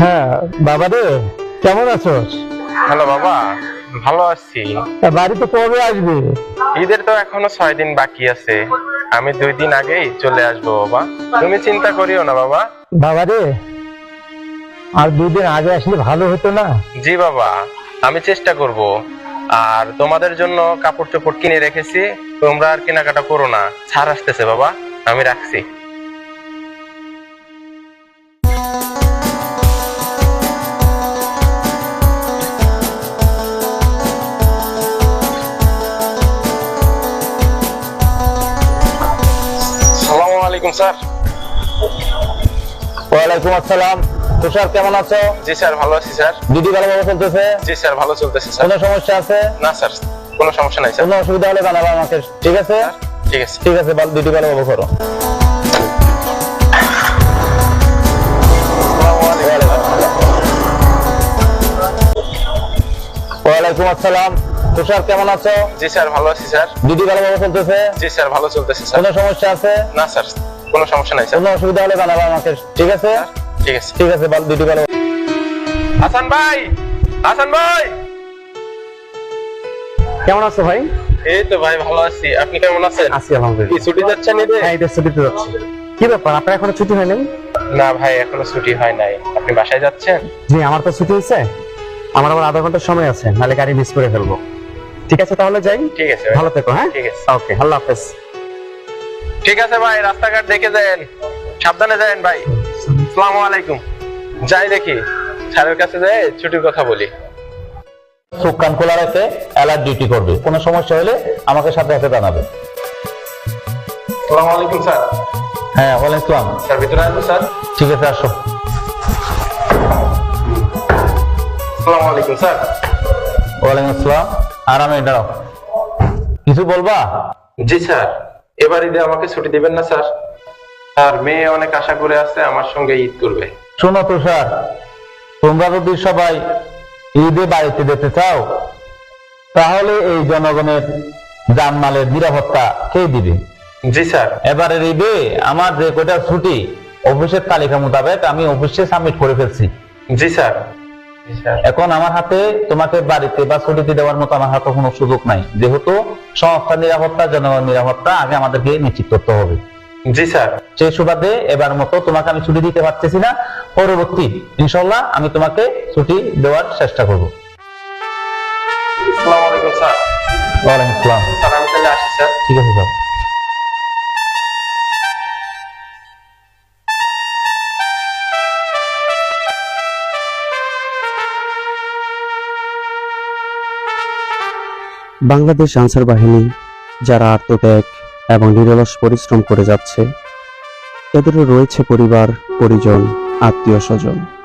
হ্যাঁ বাবা রে কেমন আছো? হ্যালো বাবা ভালো আছি। তা বাড়িতে কবে আসবে? ঈদের তো এখনও ছয় দিন বাকি আছে। আমি দুই দিন আগেই চলে আসব বাবা। তুমি চিন্তা করিও না বাবা। বাবা রে আর দুদিন আগে আসলে ভালো হতো না? জি বাবা আমি চেষ্টা করব। আর তোমাদের জন্য কাপড় চোপড় কিনে রেখেছি তোমরা আর কেনাকাটা করো না। ছাড় আসতেছে বাবা আমি রাখছি। স্যার। ওয়ালাইকুম আসসালাম। তুষার কেমন আছো? জি স্যার ভালো আছি স্যার। দিদি ভালোভাবে চলতেছে? জি স্যার ভালো চলতেছে স্যার। কোনো সমস্যা আছে? না স্যার কোনো সমস্যা নাই স্যার। কোনো অসুবিধা হলে জানাব আমাকে। ঠিক আছে? ঠিক আছে। ঠিক আছে ভালো দিদি ভালোভাবে করো। ওয়ালাইকুম আসসালাম। তুষার কেমন আছো? জি স্যার ভালো আছি স্যার। দিদি ভালোভাবে চলতেছে? জি স্যার ভালো চলতেছে স্যার। কোনো সমস্যা আছে? না স্যার। কোনো সমস্যা নাই স্যার। কোনো অসুবিধা হলে জানাব আমাকে। ঠিক আছে? ঠিক আছে। ঠিক আছে ভালো দিদি ভালো হাসান ভাই! হাসান ভাই! কেমন আছো ভাই? এই তো ভাই ভালো আছি। আপনি কেমন আছেন? আছি আলহামদুলিল্লাহ। কি ছুটি যাচ্ছেন ঈদে? হ্যাঁ ঈদের ছুটিতে যাচ্ছি। কি ব্যাপার আপনার এখনও ছুটি হয় নাই? না ভাই এখনও ছুটি হয় নাই। আপনি বাসায় যাচ্ছেন? জি আমার তো ছুটি হয়েছে। আমার আবার আধা ঘণ্টার সময় আছে নাহলে গাড়ি মিস করে ফেলব। ঠিক আছে তাহলে যাই? ঠিক আছে ভালো থেকো হ্যাঁ? ঠিক আছে। ওকে আল্লাহ হাফেজ। ঠিক আছে ভাই রাস্তাঘাট দেখে যান সাবধানে যান ভাই। আসসালামু আলাইকুম। যাই দেখি স্যারের কাছে যাই ছুটির কথা বলি। চোখ কান খোলা রেখে অ্যালার্ট ডিউটি করবে। কোনো সমস্যা হলে আমাকে সাথে সাথে জানাবে। আসসালামু আলাইকুম স্যার। হ্যাঁ ওয়ালাইকুম আসসালাম। স্যার ভিতরে আসব স্যার। ঠিক আছে আসো। আসসালামু আলাইকুম স্যার। ওয়ালাইকুম আসসালাম। আরামে দাঁড়াও। কিছু বলবা? জি স্যার। এবার ঈদে আমাকে ছুটি দিবেন না স্যার। আর মেয়ে অনেক আশা করে আছে আমার সঙ্গে ঈদ করবে। শোনো তুষার তোমরা যদি সবাই ঈদে বাড়িতে যেতে চাও তাহলে এই জনগণের জানমালের নিরাপত্তা কে দিবে? জি স্যার। এবারের ঈদে আমার যে কয়টা ছুটি অফিসের তালিকা মোতাবেক আমি অফিসে সাবমিট করে ফেলছি। জি স্যার। এখন আমার হাতে তোমাকে বাড়িতে বা ছুটিতে দেওয়ার মতো আমার হাতে কোনো সুযোগ নাই। যেহেতু সংস্থার নিরাপত্তা জনগণ নিরাপত্তা আগে আমাদেরকে নিশ্চিত করতে হবে। জি স্যার। সেই সুবাদে এবার মতো তোমাকে আমি ছুটি দিতে পারতেছি না। পরবর্তী ইনশাল্লাহ আমি তোমাকে ছুটি দেওয়ার চেষ্টা করব। আসসালামু আলাইকুম স্যার। ওয়ালাইকুম আসসালাম। স্যার আমি তাহলে আসি স্যার। ঠিক আছে স্যার। বাংলাদেশ আনসার বাহিনী, যারা আত্মত্যাগ এবং নিরলস পরিশ্রম করে যাচ্ছে, এদেরও রয়েছে পরিবার, পরিজন আত্মীয় স্বজন